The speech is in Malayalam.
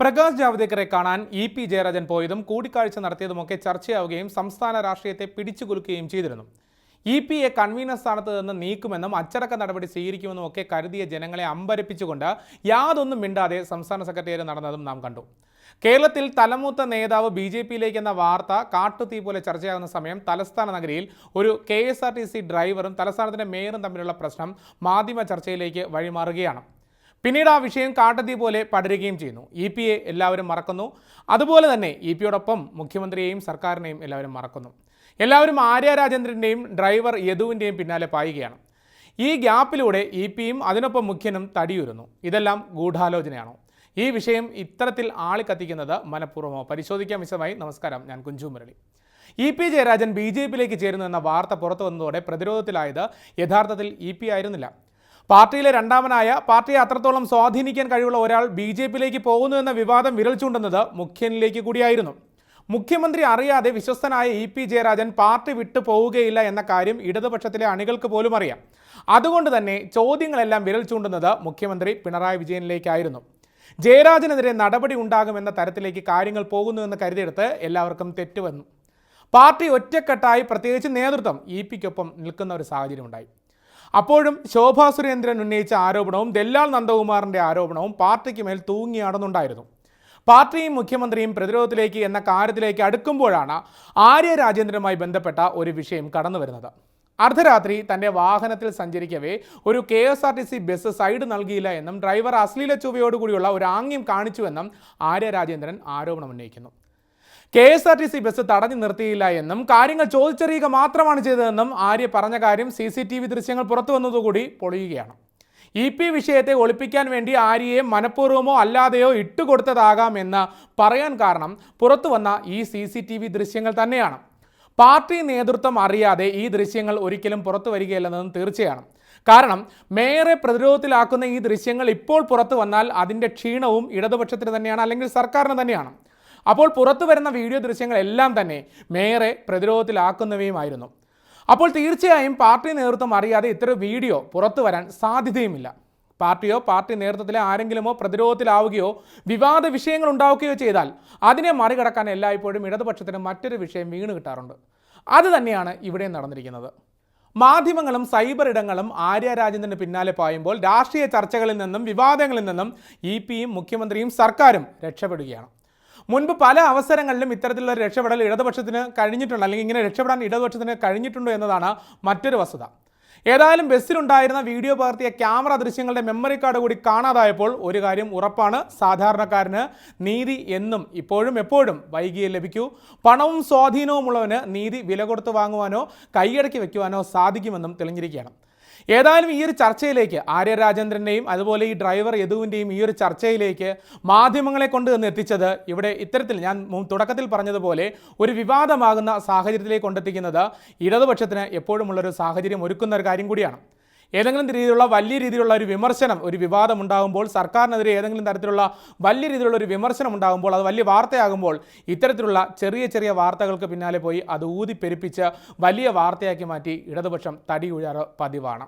പ്രകാശ് ജാവ്ദേക്കറെ കാണാൻ ഇ പി ജയരാജൻ പോയതും കൂടിക്കാഴ്ച നടത്തിയതുമൊക്കെ ചർച്ചയാവുകയും സംസ്ഥാന രാഷ്ട്രീയത്തെ പിടിച്ചുകുലുക്കുകയും ചെയ്തിരുന്നു. ഇ എ കൺവീനർ സ്ഥാനത്ത് നിന്ന് നീക്കുമെന്നും അച്ചടക്ക നടപടി സ്വീകരിക്കുമെന്നും ഒക്കെ കരുതിയ ജനങ്ങളെ അമ്പരപ്പിച്ചുകൊണ്ട് യാതൊന്നും മിണ്ടാതെ സംസ്ഥാന സെക്രട്ടേറിയറ്റ് നടന്നതും നാം കണ്ടു. കേരളത്തിൽ തലമൂത്ത നേതാവ് ബി ജെ പിയിലേക്ക് എന്ന വാർത്ത കാട്ടുതീ പോലെ ചർച്ചയാകുന്ന സമയം തലസ്ഥാന നഗരിയിൽ ഒരു K S R T C ഡ്രൈവറും തലസ്ഥാനത്തിന്റെ മേയറും തമ്മിലുള്ള പ്രശ്നം മാധ്യമ ചർച്ചയിലേക്ക് വഴിമാറുകയാണ്. പിന്നീട് ആ വിഷയം കാട്ടതീ പോലെ പടരുകയും ചെയ്യുന്നു. ഇ പി എ എല്ലാവരും മറക്കുന്നു. അതുപോലെ തന്നെ ഇ പിയോടൊപ്പം മുഖ്യമന്ത്രിയെയും സർക്കാരിനെയും എല്ലാവരും മറക്കുന്നു. എല്ലാവരും ആര്യ രാജേന്ദ്രന്റെയും ഡ്രൈവർ യദുവിന്റെയും പിന്നാലെ പായുകയാണ്. ഈ ഗ്യാപ്പിലൂടെ ഇ പിയും അതിനൊപ്പം മുഖ്യനും തടിയുരുന്നു. ഇതെല്ലാം ഗൂഢാലോചനയാണോ? ഈ വിഷയം ഇത്തരത്തിൽ ആളിക്കത്തിക്കുന്നത് മനഃപൂർവമോ? പരിശോധിക്കാൻ വിശദമായി. നമസ്കാരം. ഞാൻ Kunju Murali. E P Jayarajan B J പിയിലേക്ക് ചേരുന്നു എന്ന വാർത്ത പുറത്തു വന്നതോടെ പ്രതിരോധത്തിലായത് യഥാർത്ഥത്തിൽ ഇ പി ആയിരുന്നില്ല. പാർട്ടിയിലെ രണ്ടാമനായ പാർട്ടിയെ അത്രത്തോളം സ്വാധീനിക്കാൻ കഴിവുള്ള ഒരാൾ ബി ജെ പിയിലേക്ക് പോകുന്നു എന്ന വിവാദം വിരൽ ചൂണ്ടുന്നത് മുഖ്യനിലേക്ക് കൂടിയായിരുന്നു. മുഖ്യമന്ത്രി അറിയാതെ വിശ്വസ്തനായ ഇ പി ജയരാജൻ പാർട്ടി വിട്ടു പോവുകയില്ല എന്ന കാര്യം ഇടതുപക്ഷത്തിലെ അണികൾക്ക് പോലും അറിയാം. അതുകൊണ്ട് തന്നെ ചോദ്യങ്ങളെല്ലാം വിരൽ ചൂണ്ടുന്നത് മുഖ്യമന്ത്രി പിണറായി വിജയനിലേക്കായിരുന്നു. ജയരാജനെതിരെ നടപടി ഉണ്ടാകുമെന്ന തരത്തിലേക്ക് കാര്യങ്ങൾ പോകുന്നു എന്ന് കരുതിയെടുത്ത് എല്ലാവർക്കും തെറ്റുവന്നു. പാർട്ടി ഒറ്റക്കെട്ടായി പ്രത്യേകിച്ച് നേതൃത്വം ഇ പിക്കൊപ്പം നിൽക്കുന്ന ഒരു സാഹചര്യമുണ്ടായി. അപ്പോഴും ശോഭാ സുരേന്ദ്രൻ ഉന്നയിച്ച ആരോപണവും ദല്ലാൽ നന്ദകുമാറിന്റെ ആരോപണവും പാർട്ടിക്ക് മേൽ തൂങ്ങിയാടുന്നുണ്ടായിരുന്നു. പാർട്ടിയും മുഖ്യമന്ത്രിയും പ്രതിരോധത്തിലേക്ക് എന്ന കാര്യത്തിലേക്ക് അടുക്കുമ്പോഴാണ് ആര്യ രാജേന്ദ്രനുമായി ബന്ധപ്പെട്ട ഒരു വിഷയം കടന്നു വരുന്നത്. അർദ്ധരാത്രി തന്റെ വാഹനത്തിൽ സഞ്ചരിക്കവേ ഒരു K S R T C bus side നൽകിയില്ല എന്നും ഡ്രൈവർ അശ്ലീല ചുവയോടുകൂടിയുള്ള ഒരു ആംഗ്യം കാണിച്ചുവെന്നും ആര്യ രാജേന്ദ്രൻ ആരോപണം ഉന്നയിക്കുന്നു. K S R T C bus തടഞ്ഞു നിർത്തിയില്ല എന്നും കാര്യങ്ങൾ ചോദിച്ചറിയുക മാത്രമാണ് ചെയ്തതെന്നും ആര്യ പറഞ്ഞ കാര്യം സി സി ടി വി ദൃശ്യങ്ങൾ പുറത്തു വന്നതുകൂടി പൊളിയുകയാണ്. ഇ പി വിഷയത്തെ ഒളിപ്പിക്കാൻ വേണ്ടി ആര്യയെ മനഃപൂർവമോ അല്ലാതെയോ ഇട്ടുകൊടുത്തതാകാം എന്ന് പറയാൻ കാരണം പുറത്തു വന്ന ഈ സി സി ടി വി ദൃശ്യങ്ങൾ തന്നെയാണ്. പാർട്ടി നേതൃത്വം അറിയാതെ ഈ ദൃശ്യങ്ങൾ ഒരിക്കലും പുറത്തു വരികയില്ലെന്നതും തീർച്ചയാണ്. കാരണം മേയറെ പ്രതിരോധത്തിലാക്കുന്ന ഈ ദൃശ്യങ്ങൾ ഇപ്പോൾ പുറത്തു വന്നാൽ അതിന്റെ ക്ഷീണവും ഇടതുപക്ഷത്തിന് തന്നെയാണ് അല്ലെങ്കിൽ സർക്കാരിന് തന്നെയാണ്. അപ്പോൾ പുറത്തു വരുന്ന വീഡിയോ ദൃശ്യങ്ങളെല്ലാം തന്നെ മേയറെ പ്രതിരോധത്തിലാക്കുന്നവയുമായിരുന്നു. അപ്പോൾ തീർച്ചയായും പാർട്ടി നേതൃത്വം അറിയാതെ ഇത്തരം വീഡിയോ പുറത്തു വരാൻ സാധ്യതയുമില്ല. പാർട്ടിയോ പാർട്ടി നേതൃത്വത്തിലെ ആരെങ്കിലുമോ പ്രതിരോധത്തിലാവുകയോ വിവാദ വിഷയങ്ങൾ ഉണ്ടാവുകയോ ചെയ്താൽ അതിനെ മറികടക്കാൻ എല്ലായ്പ്പോഴും ഇടതുപക്ഷത്തിന് മറ്റൊരു വിഷയം വീണ് കിട്ടാറുണ്ട്. അത് തന്നെയാണ് ഇവിടെ നടന്നിരിക്കുന്നത്. മാധ്യമങ്ങളും സൈബർ ഇടങ്ങളും ആര്യ രാജേന്ദ്രന് പിന്നാലെ പായുമ്പോൾ രാഷ്ട്രീയ ചർച്ചകളിൽ നിന്നും വിവാദങ്ങളിൽ നിന്നും ഇ പിയും മുഖ്യമന്ത്രിയും സർക്കാരും രക്ഷപ്പെടുകയാണ്. മുൻപ് പല അവസരങ്ങളിലും ഇത്തരത്തിലുള്ള രക്ഷപ്പെടൽ ഇടതുപക്ഷത്തിന് കഴിഞ്ഞിട്ടുണ്ട് അല്ലെങ്കിൽ ഇങ്ങനെ രക്ഷപ്പെടാൻ ഇടതുപക്ഷത്തിന് കഴിഞ്ഞിട്ടുണ്ടോ എന്നതാണ് മറ്റൊരു വസ്തുത. ഏതായാലും ബസ്സിലുണ്ടായിരുന്ന വീഡിയോ പകർത്തിയ ക്യാമറ ദൃശ്യങ്ങളുടെ മെമ്മറി കാർഡ് കൂടി കാണാതായപ്പോൾ ഒരു കാര്യം ഉറപ്പാണ് സാധാരണക്കാരന് നീതി എന്നും ഇപ്പോഴും എപ്പോഴും വൈകിയേ ലഭിക്കൂ. പണവും സ്വാധീനവുമുള്ളവന് നീതി വില കൊടുത്ത് വാങ്ങുവാനോ കൈയടക്കി വയ്ക്കുവാനോ സാധിക്കുമെന്നും തെളിഞ്ഞിരിക്കുകയാണ്. ഏതായാലും ഈ ഒരു ചർച്ചയിലേക്ക് ആര്യ രാജേന്ദ്രന്റെയും അതുപോലെ ഈ ഡ്രൈവർ യദുവിന്റെയും ഈ ഒരു ചർച്ചയിലേക്ക് മാധ്യമങ്ങളെ കൊണ്ട് നിന്ന് എത്തിച്ചത് ഇവിടെ ഇത്തരത്തിൽ ഞാൻ തുടക്കത്തിൽ പറഞ്ഞതുപോലെ ഒരു വിവാദമാകുന്ന സാഹചര്യത്തിലേക്ക് കൊണ്ടെത്തിക്കുന്നത് ഇടതുപക്ഷത്തിന് എപ്പോഴുമുള്ളൊരു സാഹചര്യം ഒരുക്കുന്ന ഒരു കാര്യം കൂടിയാണ്. ഏതെങ്കിലും രീതിയിലുള്ള വലിയ രീതിയിലുള്ള ഒരു വിമർശനം ഒരു വിവാദം ഉണ്ടാകുമ്പോൾ സർക്കാരിനെതിരെ ഏതെങ്കിലും തരത്തിലുള്ള വലിയ രീതിയിലുള്ള ഒരു വിമർശനം ഉണ്ടാകുമ്പോൾ അത് വലിയ വാർത്തയാകുമ്പോൾ ഇത്തരത്തിലുള്ള ചെറിയ ചെറിയ വാർത്തകൾക്ക് പിന്നാലെ പോയി അത് ഊതിപ്പെരുപ്പിച്ച് വലിയ വാർത്തയാക്കി മാറ്റി ഇടതുപക്ഷം തടി ഉയരാറ് പതിവാണ്.